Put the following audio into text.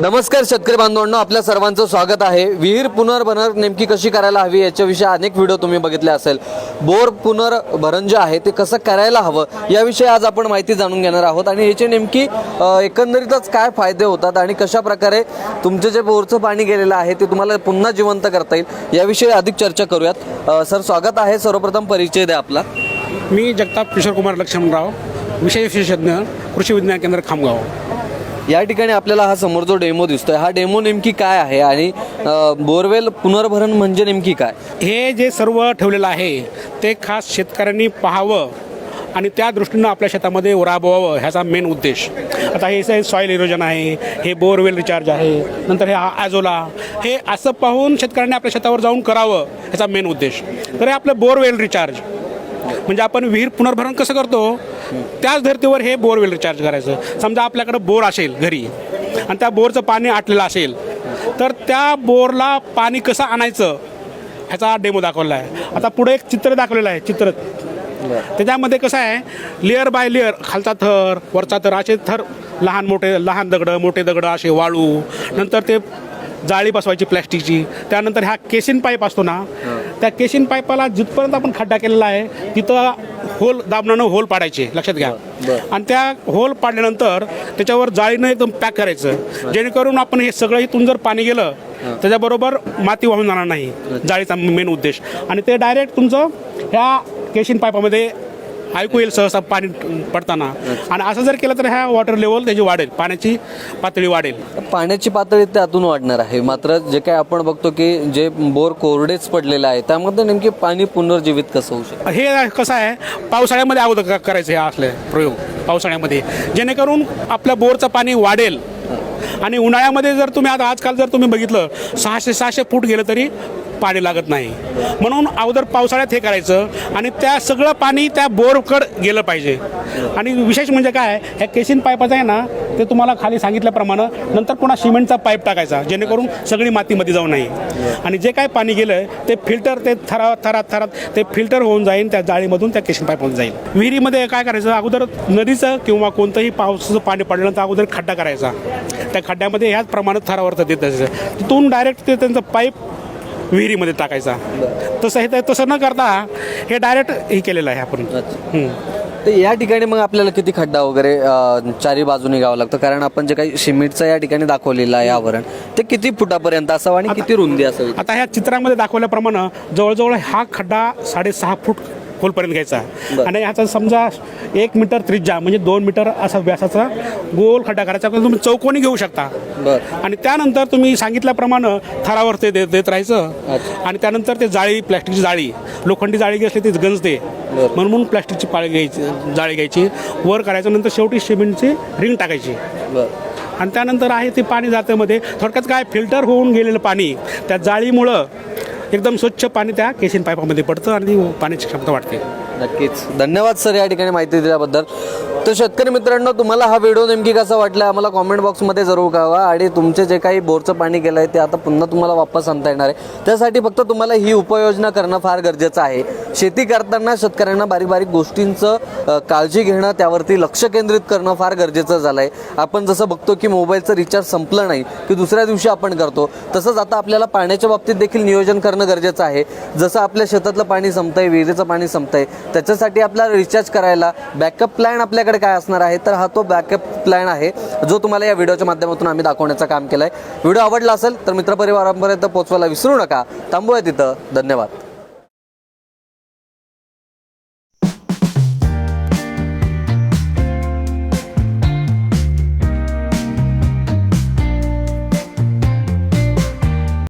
नमस्कार शेतकरी बांधवांनो आपल्या सर्वांचं स्वागत आहे. विहीर पुनर्भरण नेमकी कशी करायला हवी याच्याविषयी अनेक व्हिडिओ तुम्ही बघितले असेल. बोर पुनर्भरण जे आहे ते कसं करायला हवं याविषयी आज आपण माहिती जाणून घेणार आहोत आणि याचे नेमकी एकंदरीतच काय फायदे होतात आणि कशा प्रकारे तुमचं जे बोरचं पाणी गेलेलं आहे ते तुम्हाला पुन्हा जिवंत करता येईल याविषयी अधिक चर्चा करूयात. सर स्वागत आहे. सर्वप्रथम परिचय द्या आपला. मी जगताप किशोर कुमार लक्ष्मणराव विषय विशेषज्ञ कृषी विज्ञान केंद्र खामगाव. या ठिकाणी आपल्याला हा समोर जो डेमो दिसतोय हा डेमो नेमकी काय आहे आणि बोरवेल पुनर्भरण म्हणजे नेमकी काय? हे जे सर्व ठेवलेलं आहे ते खास शेतकऱ्यांनी पाहावं आणि त्या दृष्टीनं आपल्या शेतामध्ये राबवावं ह्याचा मेन उद्देश. आता हे सॉईल इरोजन आहे हे बोरवेल रिचार्ज आहे नंतर हे आजोला हे असं पाहून शेतकऱ्यांनी आपल्या शेतावर जाऊन करावं ह्याचा मेन उद्देश. तर हे आपलं बोरवेल रिचार्ज. म्हणजे आपण विहीर पुनर्भरण कसं करतो? त्याच धर्तीवर हे बोरवेल रिचार्ज करायचं. समजा आपल्याकडं बोर असेल घरी आणि त्या बोरचं पाणी आटलेलं असेल तर त्या बोरला पाणी कसं आणायचं ह्याचा डेमो दाखवला आहे. आता पुढे एक चित्र दाखवलेलं आहे चित्र. त्याच्यामध्ये कसं आहे लेअर बाय लेअर खालचा थर वरचा थर असे थर लहान मोठे लहान दगडं मोठे दगडं असे वाळू नंतर ते जाळी बसवायची प्लॅस्टिकची त्यानंतर ह्या केसिन पाईप असतो ना त्या केसिन पाईपाला जिथपर्यंत आपण खड्डा केलेला आहे तिथं होल दाबण्यानं होल पाडायचे लक्षात घ्या. आणि त्या होल पाडल्यानंतर त्याच्यावर जाळीनं एकदम पॅक करायचं. जेणेकरून आपण हे सगळं इथून जर पाणी गेलं त्याच्याबरोबर माती वाहून जाणार नाही. जाळीचा मेन उद्देश. आणि ते डायरेक्ट तुमचं ह्या केशिन पाईपामध्ये ऐकू येईल सहसा पाणी पडताना. आणि असं जर केलं तर ह्या वॉटर लेवल त्याची वाढेल पाण्याची पातळी वाढेल. पाण्याची पातळी त्यातून वाढणार आहे. मात्र जे काय आपण बघतो की जे बोर कोरडेच पडलेलं आहे त्यामध्ये नेमके पाणी पुनर्जीवित कसं होऊ शकतं? हे कसं आहे पावसाळ्यामध्ये अगोदर करायचं हे असले प्रयोग पावसाळ्यामध्ये. जेणेकरून आपल्या बोरचं पाणी वाढेल. आणि उन्हाळ्यामध्ये जर तुम्ही आता आजकाल जर तुम्ही बघितलं सहाशे सहाशे फूट गेलं तरी पाणी लागत नाही. म्हणून अगोदर पावसाळ्यात हे करायचं आणि त्या सगळं पाणी त्या बोरकड गेलं पाहिजे. आणि विशेष म्हणजे काय ह्या केसिन पाईपाचं आहे ना ते तुम्हाला खाली सांगितल्याप्रमाणे नंतर पुन्हा सिमेंटचा पाईप टाकायचा जेणेकरून सगळी मातीमध्ये जाऊ नये. आणि जे काय पाणी गेलं ते फिल्टर ते थरा थरात थरात ते फिल्टर होऊन जाईल त्या जाळीमधून त्या केशन पाईपमधून जाईल. विहिरीमध्ये काय करायचं अगोदर नदीचं किंवा कोणतंही पावसाचं पाणी पडलं तर अगोदर खड्डा करायचा. त्या खड्ड्यामध्ये ह्याच प्रमाणात थरावर देत असायचं तिथून डायरेक्ट ते त्यांचं पाईप विहिरीमध्ये टाकायचा. तसं हे तसं न करता हे डायरेक्ट हे केलेलं आहे आपण. तर या ठिकाणी मग आपल्याला किती खड्डा वगैरे चारी बाजूने घ्यावं लागतं? कारण आपण जे काही सिमेंटचं या ठिकाणी दाखवलेलं आहे आवरण ते किती फुटापर्यंत असावं आणि किती रुंदी असावी? आता ह्या चित्रामध्ये दाखवल्याप्रमाणे जवळजवळ हा खड्डा साडेसहा फूट खोलपर्यंत घ्यायचा. आणि ह्याचा समजा एक मीटर त्रिज्या म्हणजे दोन मीटर असा व्यासाचा गोल खड्डा करायचा तुम्ही चौकोनी घेऊ शकता. आणि त्यानंतर तुम्ही सांगितल्याप्रमाणे थरावर ते देत देत राहायचं. आणि त्यानंतर ते जाळी प्लॅस्टिकची जाळी लोखंडी जाळी असली ती गंजते. म्हणून प्लॅस्टिकची पाळी घ्यायची जाळी घ्यायची. वर करायचं नंतर शेवटी सिमेंटची रिंग टाकायची. आणि त्यानंतर आहे ते पाणी जातं मध्ये थोडक्यात काय फिल्टर होऊन गेलेलं पाणी त्या जाळीमुळं एकदम स्वच्छ पाणी त्या केशिन पाईपामध्ये पडतं आणि पाण्याची क्षमता वाढते. नक्कीच. धन्यवाद सर या ठिकाणी माहिती दिल्याबद्दल. तर शेतकरी मित्रांनो तुम्हाला हा व्हिडिओ नेमकी कसा वाटला आम्हाला कॉमेंट बॉक्समध्ये जरूर कळवा. आणि तुमचे जे काही बोरचं पाणी गेलं आहे ते आता पुन्हा तुम्हाला वापस आणता येणार आहे. त्यासाठी फक्त तुम्हाला ही उपाययोजना करणं फार गरजेचं आहे. शेती करताना शेतकऱ्यांना बारीक बारीक गोष्टींचं काळजी घेणं त्यावरती लक्ष केंद्रित करणं फार गरजेचं झालं आहे आपण जसं बघतो की मोबाईलचं रिचार्ज संपलं नाही की दुसऱ्या दिवशी आपण करतो तसंच आता आपल्याला पाण्याच्या बाबतीत देखील नियोजन करणं गरजेचं आहे. जसं आपल्या शेतातलं पाणी संपतंय विहिरीचं पाणी संपतंय त्याच्यासाठी आपल्याला रिचार्ज करायला बॅकअप प्लॅन आपल्याकडे काय असणार आहे तर हा तो बॅकअप प्लॅन आहे जो तुम्हाला या व्हिडिओच्या माध्यमातून आम्ही दाखवण्याचं काम केलं आहे व्हिडिओ आवडला असेल तर मित्रपरिवारांपर्यंत पोहोचवायला विसरू नका. थांबूया तिथं. धन्यवाद.